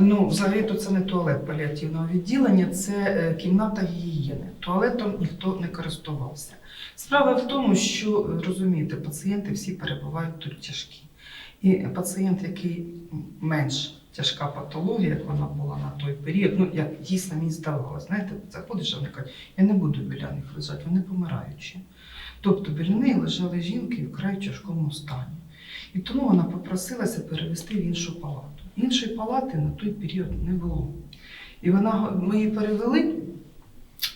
Ну, взагалі то це не туалет паліативного відділення, це е, кімната гігієни. Туалетом ніхто не користувався. Справа в тому, що е, розумієте, пацієнти всі перебувають тут тяжкі. І пацієнт, який менш тяжка патологія, як вона була на той період, ну як дійсно мені здавалося, знаєте, заходиш, вони кажуть, я не буду біля них лежати, вони помираючі. Тобто біля неї лежали жінки в край тяжкому стані. І тому вона попросилася перевести в іншу палату. Іншої палати на той період не було. І вона, ми її перевели,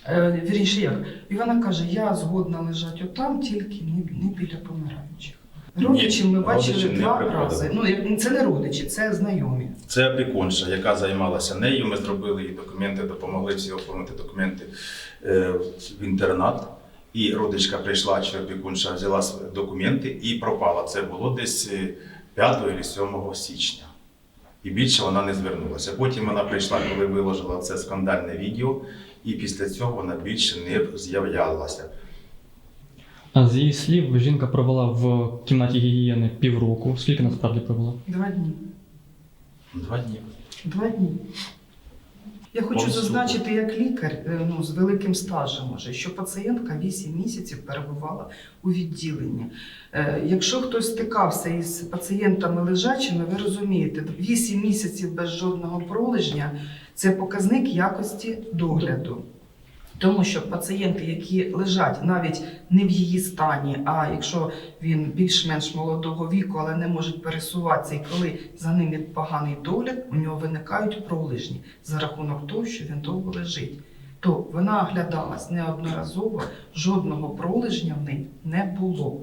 е, вірніше як, і вона каже, я згодна лежати отам, тільки не, не біля помираючих. Родичів ми бачили родичі два рази. Ну, це не родичі, це знайомі. Це опікунша, яка займалася нею. Ми зробили їй документи, допомогли всі оформити документи е, в інтернат. І родичка прийшла, чи опікунша взяла документи і пропала. Це було десь е, 5 або 7 січня. І більше вона не звернулася. Потім вона прийшла, коли виложила це скандальне відео, і після цього вона більше не з'являлася. А з її слів, жінка провела в кімнаті гігієни півроку. Скільки насправді провела? Два дні. Два дні. Два дні. Я хочу Повністю. зазначити як лікар е, ну, з великим стажем, може, що пацієнтка 8 місяців перебувала у відділенні. Е, Якщо хтось стикався із пацієнтами лежачими, ви розумієте, 8 місяців без жодного пролежня це показник якості догляду. Тому що пацієнти, які лежать навіть не в її стані, а якщо він більш-менш молодого віку, але не можуть пересуватися, і коли за ними поганий догляд, у нього виникають пролежні за рахунок того, що він довго лежить. То вона оглядалась неодноразово, жодного пролежня в неї не було.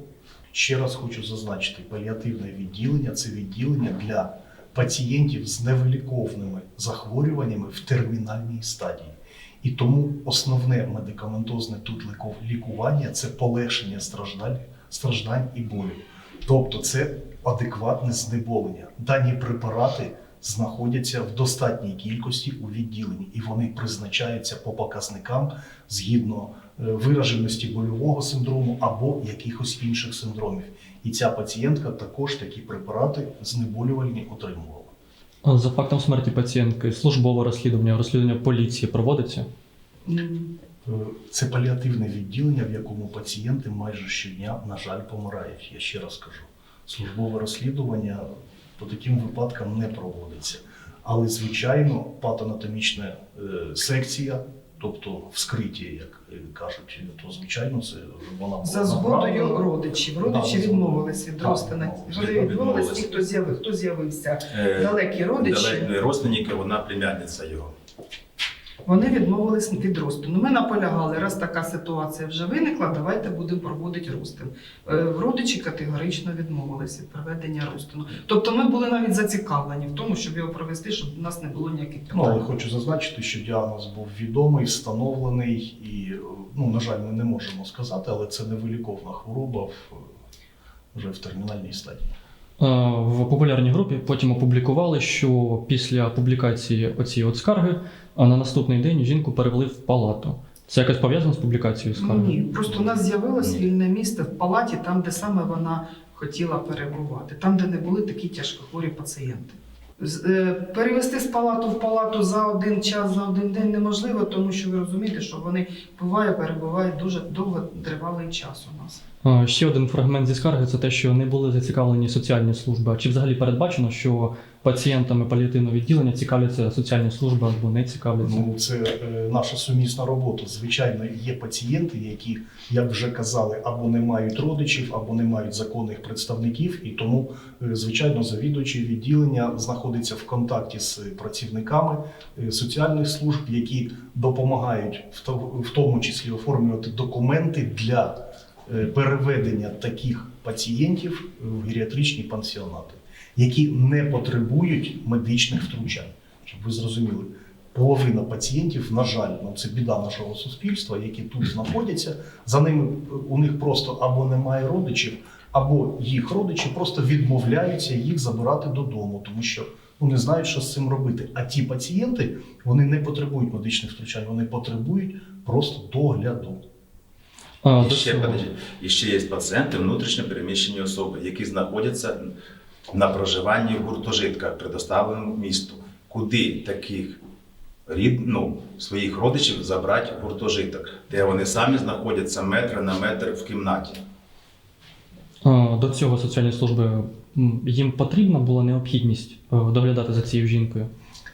Ще раз хочу зазначити, паліативне відділення це відділення для пацієнтів з невиліковними захворюваннями в термінальній стадії. І тому основне медикаментозне тут лікування це полегшення страждань, страждань і болю. Тобто це адекватне знеболення. Дані препарати знаходяться в достатній кількості у відділенні, і вони призначаються по показникам згідно е, вираженості больового синдрому або якихось інших синдромів. І ця пацієнтка також такі препарати знеболювальні отримувала. За фактом смерті пацієнтки службове розслідування, розслідування поліції проводиться. Е, Це паліативне відділення, в якому пацієнти майже щодня, на жаль, помирають. Я ще раз кажу, службове розслідування по таким випадкам не проводиться. Але, звичайно, патанатомічна е, секція, тобто вскриті, як кажуть, то звичайно це вона була За згодою родичів. Родичі да, відмовилися від Так, розтину. Вони Відмовились. ті, хто з'явив, хто з'явився. Е, Далекі родичі. далекі родственники, вона племянниця його. Вони відмовились від розтину. Ми наполягали, раз така ситуація вже виникла, давайте будемо проводити розтин. Е, Родичі категорично відмовилися від проведення розтину. Тобто ми були навіть зацікавлені в тому, щоб його провести, щоб у нас не було ніяких Ну, але хочу зазначити, що діагноз був відомий, встановлений, і, ну, на жаль, ми не можемо сказати, але це невиліковна хвороба вже в термінальній стадії. В популярній групі потім опублікували, що після публікації оцієї от скарги на наступний день жінку перевели в палату. Це якось пов'язано з публікацією скарги? Ні, просто у нас з'явилось вільне місце в палаті, там, де саме вона хотіла перебувати, там, де не були такі тяжкохворі пацієнти. Е, Перевести з палату в палату за один час, за один день неможливо, тому що ви розумієте, що вони буває, перебувають дуже довго тривалий час у нас. Е, Ще один фрагмент зі скарги це те, що не були зацікавлені соціальні служби. Чи взагалі передбачено, що пацієнтами паліативного відділення цікавляться соціальні служби або не цікавляться? Ну, це е, наша сумісна робота. Звичайно, є пацієнти, які, як вже казали, або не мають родичів, або не мають законних представників, і тому, е, звичайно, завідувачі відділення знаходиться в контакті з працівниками соціальних служб, які допомагають в тому числі оформлювати документи для переведення таких пацієнтів в геріатричні пансіонати, які не потребують медичних втручань. Щоб ви зрозуміли, половина пацієнтів, на жаль, ну це біда нашого суспільства, які тут знаходяться. За ними е, у них просто або немає родичів, або їх родичі просто відмовляються їх забирати додому, тому що ну, не знають, що з цим робити. А ті пацієнти вони не потребують медичних втручань, вони потребують просто догляду. А, І ще, подожди, і ще є пацієнти, внутрішньо переміщені особи, які знаходяться на проживанні в гуртожитках, предоставленому місту. куди таких рід, ну, своїх родичів забрати в гуртожиток, де вони самі знаходяться метр на метр в кімнаті. До цього соціальні служби їм потрібна була необхідність е, доглядати за цією жінкою.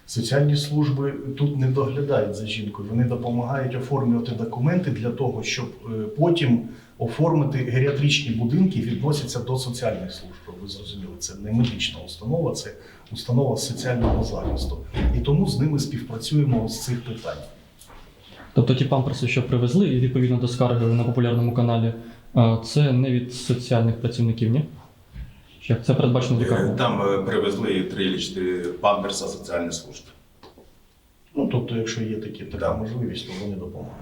Соціальні служби тут не доглядають за жінкою. Вони допомагають оформлювати документи для того, щоб е, потім оформити геріатричні будинки відносяться до соціальних служб. Ви зрозуміли, це не медична установа, це установа соціального захисту. І тому з ними співпрацюємо з цих питань. Тобто ті памперси, що привезли, і відповідно до скарги на популярному каналі, е, це не від соціальних працівників, ні? Чи як? Це передбачено Е, лікарнею? Там е, привезли три чи чотири памперса соціальні служби. Ну тобто, якщо є такі така Да. можливість, то вони допомагають.